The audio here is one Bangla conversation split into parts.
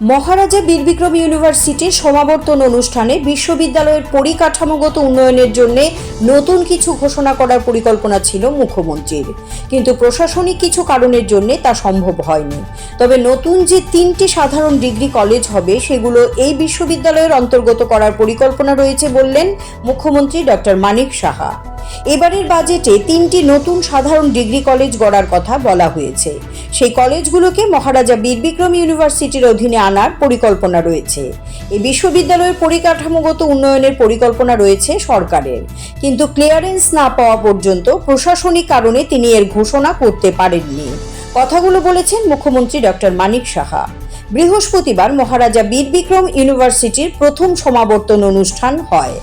মহারাজা বীরবিক্রম ইউনিভার্সিটির সমাবর্তন অনুষ্ঠানে বিশ্ববিদ্যালয়ের পরিকাঠামোগত উন্নয়নের জন্য নতুন কিছু ঘোষণা করার পরিকল্পনা ছিল মুখ্যমন্ত্রীর। কিন্তু প্রশাসনিক কিছু কারণের জন্য তা সম্ভব হয়নি। তবে নতুন যে তিনটি সাধারণ ডিগ্রি কলেজ হবে, সেগুলো এই বিশ্ববিদ্যালয়ের অন্তর্গত করার পরিকল্পনা রয়েছে বললেন মুখ্যমন্ত্রী ডক্টর মানিক সাহা। এবারের বাজেটে তিনটি নতুন সাধারণ ডিগ্রি কলেজ গড়ার কথা বলা হয়েছে। সেই কলেজগুলোকে মহারাজা বীরবিক্রম ইউনিভার্সিটির অধীনে আনার পরিকল্পনা রয়েছে। এই বিশ্ববিদ্যালয়ের পরিকাঠামোগত উন্নয়নের পরিকল্পনা রয়েছে সরকারের। কিন্তু ক্লিয়ারেন্স না পাওয়া পর্যন্ত প্রশাসনিক কারণে তিনি এর ঘোষণা করতে পারেননি। কথাগুলো বলেছেন মুখ্যমন্ত্রী ডক্টর মানিক সাহা। বৃহস্পতিবার মহারাজা বীরবিক্রম ইউনিভার্সিটির প্রথম সমাবর্তন অনুষ্ঠান হয়।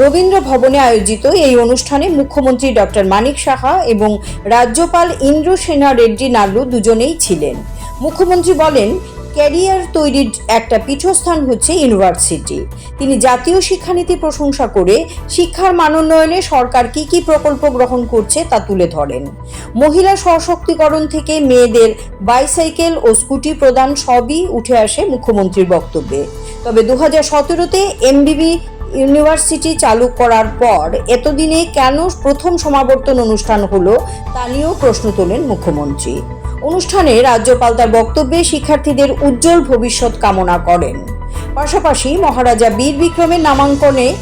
রবীন্দ্র ভবনে আয়োজিত এই অনুষ্ঠানে মুখ্যমন্ত্রী ডক্টর মানিক সাহা এবং রাজ্যপাল ইন্দ্র সেনা রেড্ডি নাল্লু দুজনেই ছিলেন। মুখ্যমন্ত্রী বলেন, ক্যারিয়ার তৈরির একটা পীঠস্থান হচ্ছে ইউনিভার্সিটি। তিনি জাতীয় শিক্ষানীতি প্রশংসা করে শিক্ষার মানোন্নয়নে সরকার কি কি প্রকল্প গ্রহণ করছে তা তুলে ধরেন। মহিলা সশক্তিকরণ থেকে মেয়েদের বাইসাইকেল ও স্কুটি প্রদান সবই উঠে আসে মুখ্যমন্ত্রীর বক্তব্যে। তবে দু হাজার সতেরোতে এমবিবি ইউনিভার্সিটি চালু করার পর এতদিনে কেন প্রথম সমাবর্তন অনুষ্ঠান হলো তা নিয়েও প্রশ্ন তোলেন মুখ্যমন্ত্রী। অনুষ্ঠানে রাজ্যপাল তার বক্তব্যে শিক্ষার্থীদের উজ্জ্বল ভবিষ্যৎ কামনা করেন। পাশাপাশি মহারাজা বীর বিক্রমের নামাঙ্কনে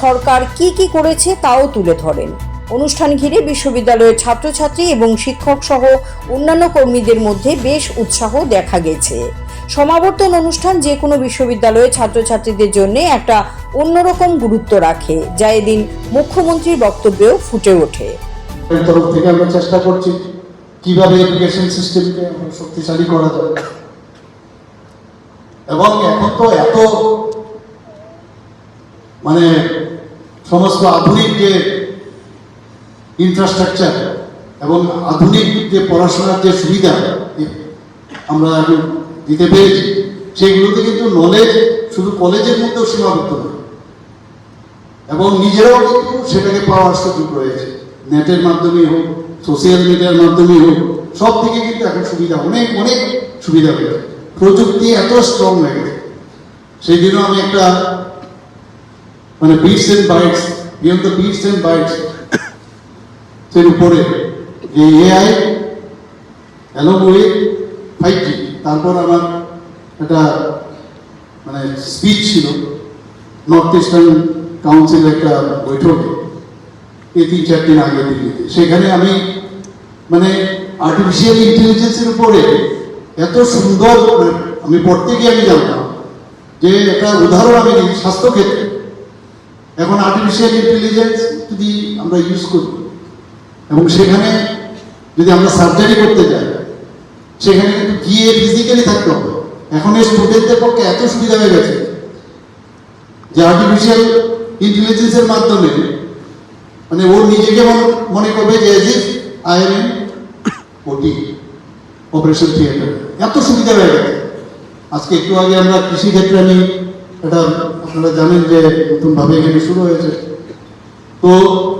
সরকার কি কি করেছে তাও তুলে ধরেন। অনুষ্ঠান ঘিরে বিশ্ববিদ্যালয়ের ছাত্রছাত্রী এবং শিক্ষক সহ অন্যান্য কর্মীদের মধ্যে বেশ উৎসাহ দেখা গেছে। সমাবর্তন অনুষ্ঠান যে কোনো বিশ্ববিদ্যালয়ের ছাত্রছাত্রীদের জন্য একটা অন্যরকম গুরুত্ব রাখে, যা এদিন মুখ্যমন্ত্রীর বক্তব্যেও ফুটে ওঠে। চেষ্টা করছি কীভাবে এডুকেশন সিস্টেমকে শক্তিশালী করা যায়। এবং এখন তো এত মানে সমস্ত আধুনিক যে ইনফ্রাস্ট্রাকচার এবং আধুনিক যে পড়াশোনার যে সুবিধা আমরা দিতে পেরেছি। সেগুলোতে কিন্তু নলেজ শুধু কলেজের মধ্যেও সীমাবদ্ধ নয়। এবং নিজেরাও কিন্তু সেটাকে পাওয়ার সুযোগ রয়েছে। নেটের মাধ্যমে হোক সোশ্যাল মিডিয়ার মাধ্যমে হোক, সব থেকে কিন্তু এখন সুবিধা, অনেক অনেক সুবিধা পেয়েছে প্রযুক্তি এত স্ট্রং হয়ে গেছে সেই জন্য আমি একটা মানে bits and bytes beyond bits and bytes এর উপরে যে AI along with five G তারপর আমার একটা মানে স্পিচ ছিল নর্থ ইস্টার্ন কাউন্সিল একটা বৈঠকে, এই তিন, চার দিন আগে দিল্লিতে। সেখানে আমি মানে আর্টিফিশিয়াল ইন্টেলিজেন্সের উপরে এত সুন্দর মানে আমি পড়তে গিয়ে আমি জানতাম যে একটা উদাহরণ আমি দিই স্বাস্থ্যক্ষেত্রে। এখন আর্টিফিশিয়াল ইন্টেলিজেন্স যদি আমরা ইউজ করি, এবং সেখানে যদি আমরা সার্জারি করতে যাই সেখানে কিন্তু গিয়ে ফিজিক্যালি থাকতে হবে। এখন এই স্টুডেন্টদের পক্ষে এত সুবিধা হয়ে গেছে যে আর্টিফিশিয়াল ইন্টেলিজেন্সের মাধ্যমে মানে ও নিজেকে মনে- করবে যে as I am OT operation theatre এত সুবিধা হয়ে গেছে। আজকে একটু আগে আমরা কৃষি ক্ষেত্রে আমি এটা আপনারা জানেন যে নতুনভাবে এখানে শুরু হয়েছে। তো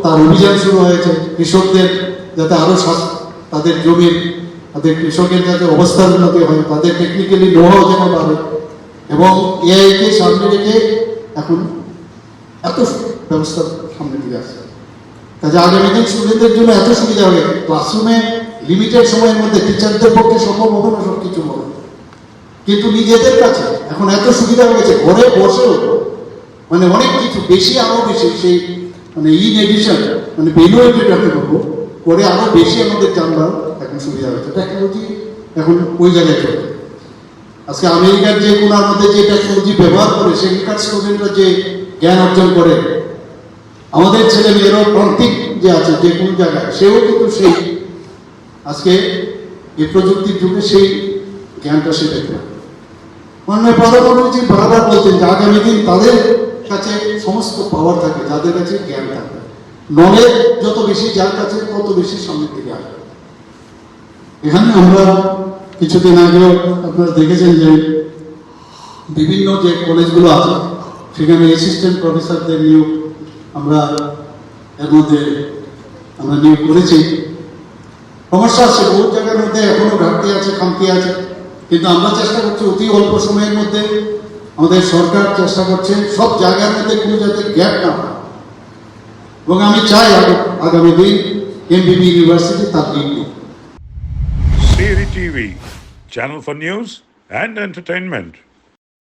তার অভিযান শুরু হয়েছে। কৃষকদের যাতে আরও স্বাস্থ্য তাদের জমির তাদের কৃষকের যাতে অবস্থার উন্নতি হয়, তাদের টেকনিক্যালি নোহাও যেন বাড়ে। এবং এআইকে সামনে রেখে এখন এত ব্যবস্থা সামনে দিয়ে আসছে। কাজে আগামী দিন স্টুডেন্টদের জন্য এত সুবিধা হবে। ক্লাসরুমে লিমিটেড সময়ের মধ্যে টিচারদের পক্ষে সম্ভব হবে না সব কিছু হবে। কিন্তু নিজেদের কাছে এখন এত সুবিধা হয়ে গেছে, ঘরে বসেও মানে অনেক কিছু, বেশি আরও বেশি সেই মানে ইন এডিশন মানে বেনুয়েটেড আমি বলব করে আরও বেশি আমাদের জানবার এখন সুবিধা টেকনোলজি এখন ওই জায়গায় চলে। আজকে আমেরিকার যে কোনার মধ্যে যে টেকনোলজি ব্যবহার করে সেখানকার স্টুডেন্টরা যে জ্ঞান অর্জন করে। আমাদের ছেলে মেয়েরাও প্রান্তিক যে আছে, যে কোনো জায়গায়, সেও কিন্তু সেই। আজকে এই প্রযুক্তির যুগে সেই জ্ঞানটা সে দেখবে। মাননীয় প্রধানমন্ত্রী বারবার বলছেন যে আগামী দিন তাদের কাছে সমস্ত পাওয়ার থাকে যাদের কাছে জ্ঞান থাকে নলেজ যত বেশি, যার কাছে তত বেশি সামনের দিকে আসবে। এখানে আমরা কিছুদিন আগেও আপনারা দেখেছেন যে বিভিন্ন যে কলেজগুলো আছে, সেখানে অ্যাসিস্ট্যান্ট প্রফেসরদের নিয়োগ আমরা এর মধ্যে আমরা নিয়োগ করেছি সমস্যা আছে বহু জায়গার মধ্যে এখনও ঘাটতি আছে, খামতি আছে, কিন্তু আমরা চেষ্টা করছি অতি অল্প সময়ের মধ্যে আমাদের সরকার চেষ্টা করছে সব জায়গার মধ্যে কোনো যাতে গ্যাপ না এবং আমি চাই আগামী দিন এমবিবি ইউনিভার্সিটি তার। Siri TV, channel for news and entertainment.